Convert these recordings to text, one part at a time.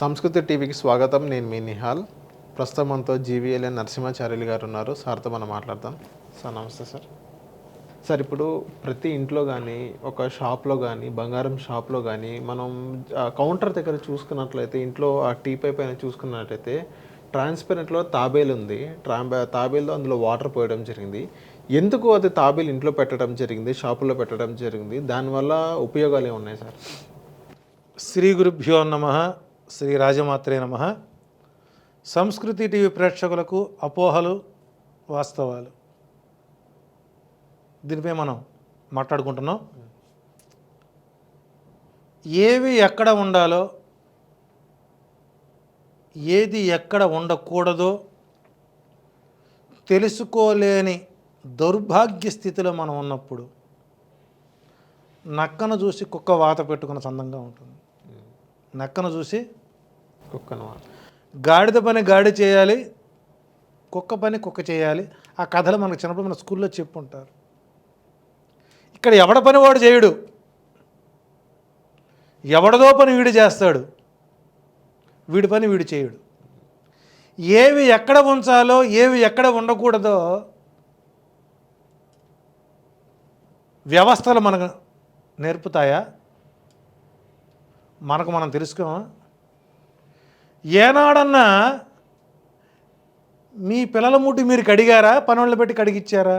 సంస్కృతి టీవీకి స్వాగతం. నేను మీ నిహాల్. ప్రస్తుతం మనతో జీవీఎల్ఎన్ నరసింహాచార్యులు గారు ఉన్నారు. సార్తో మనం మాట్లాడతాం సార్ నమస్తే సార్. సార్ ఇప్పుడు ప్రతి ఇంట్లో కానీ ఒక షాప్లో కానీ బంగారం షాప్లో కానీ మనం కౌంటర్ దగ్గర చూసుకున్నట్లయితే ఇంట్లో ఆ టీపై పైన చూసుకున్నట్లయితే ట్రాన్స్పరెంట్లో తాబేలు ఉంది. ట్రాంబే తాబేల్లో అందులో వాటర్ పోయడం జరిగింది. ఎందుకు అది తాబేలు ఇంట్లో పెట్టడం జరిగింది? షాపులో పెట్టడం జరిగింది. దానివల్ల ఉపయోగాలు ఏమున్నాయి సార్? శ్రీ గురుభ్యో నమ. శ్రీ రాజమాత్రే నమ. సంస్కృతి టీవీ ప్రేక్షకులకు అపోహలు వాస్తవాలు. దీనిపై మనం మాట్లాడుకుంటున్నాం. ఏవి ఎక్కడ ఉండాలో ఏది ఎక్కడ ఉండకూడదో తెలుసుకోలేని దౌర్భాగ్య స్థితిలో మనం ఉన్నప్పుడు నక్కను చూసి కుక్క వాత పెట్టుకున్న సందంగా ఉంటుంది. నక్కను చూసి కుక్కను గాడిద పని గాడి చేయాలి కుక్క పని కుక్క చేయాలి. ఆ కథలు మనకు చిన్నప్పుడు మన స్కూల్లో చెప్పుంటారు. ఇక్కడ ఎవడ పని వాడు చేయడు. ఎవడదో పని వీడు చేస్తాడు. వీడి పని వీడు చేయడు. ఏవి ఎక్కడ ఉంచాలో ఏవి ఎక్కడ ఉండకూడదో వ్యవస్థలు మనకు నేర్పుతాయా? మనకు మనం తెలుసుకోమా ఏనాడన్నా మీ పిల్లల ముట్టి మీరు కడిగారా? పనుళ్ళు పెట్టి కడిగిచ్చారా?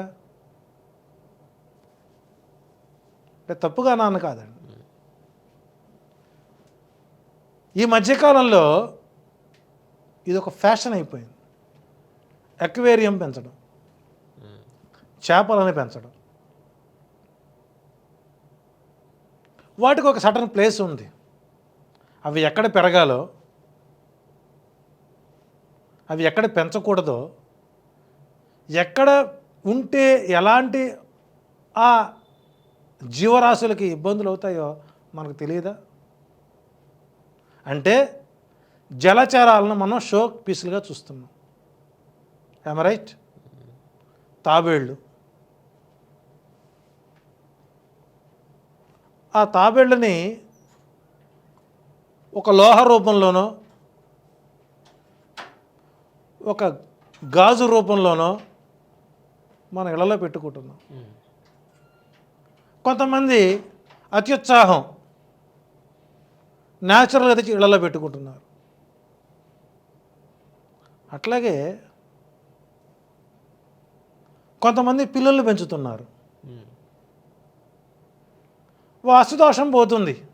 అంటే తప్పుగా నాన్న కాదండి. ఈ మధ్యకాలంలో ఇది ఒక ఫ్యాషన్ అయిపోయింది. ఎక్వేరియం పెంచడం. చేపలని పెంచడం. వాటికి ఒక సటన్ ప్లేస్ ఉంది. అవి ఎక్కడ పెరగాలో అవి ఎక్కడ పెంచకూడదో ఎక్కడ ఉంటే ఎలాంటి ఆ జీవరాశులకి ఇబ్బందులు అవుతాయో మనకు తెలియదా? అంటే జలచరాలను మనం షో పీసులుగా చూస్తున్నాం. ఎమరైట్ తాబేళ్ళు ఆ తాబేళ్ళని ఒక లోహ రూపంలోనో ఒక గాజు రూపంలోనో మన ఇళ్ళలో పెట్టుకుంటున్నాం. కొంతమంది అత్యుత్సాహం న్యాచురల్గా తెచ్చి ఇళ్ళలో పెట్టుకుంటున్నారు. అట్లాగే కొంతమంది పిల్లలు పెంచుతున్నారు. వాస్తుదోషం పోతుంది.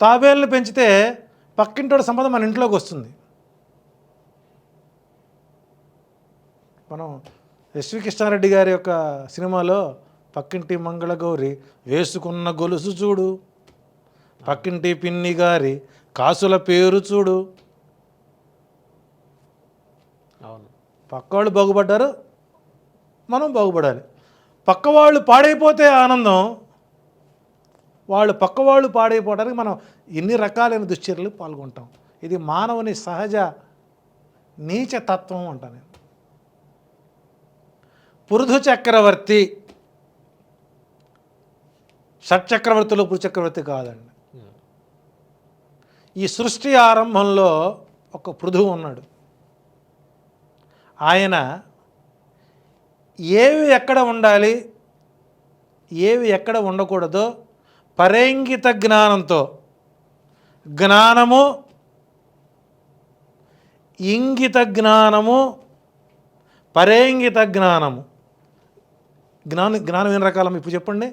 తాబేళ్ళని పెంచితే పక్కింటోడి సంపద మన ఇంట్లోకి వస్తుంది. మనం ఎస్వి కృష్ణారెడ్డి గారి యొక్క సినిమాలో పక్కింటి మంగళగౌరి వేసుకున్న గొలుసు చూడు పక్కింటి పిన్ని గారి కాసుల పేరు చూడు. అవును. పక్కవాళ్ళు బాగుపడ్డారు మనం బాగుపడాలి. పక్కవాళ్ళు పాడైపోతే ఆనందం వాళ్ళు పక్కవాళ్ళు పాడైపోవడానికి మనం ఎన్ని రకాలైన దుశ్చర్యలు పాల్గొంటాం. ఇది మానవుని సహజ నీచ తత్వం అంట నేను. పురుధు చక్రవర్తి షట్చక్రవర్తిలో పురుచక్రవర్తి కాదండి. ఈ సృష్టి ఆరంభంలో ఒక పృథువు ఉన్నాడు. ఆయన ఏవి ఎక్కడ ఉండాలి ఏవి ఎక్కడ ఉండకూడదో పరేంగిత జ్ఞానంతో. జ్ఞానము ఇంగిత జ్ఞానము పరేంగిత జ్ఞానము. జ్ఞానం జ్ఞానం ఎన్ని రకాలం? ఇప్పుడు చెప్పండి.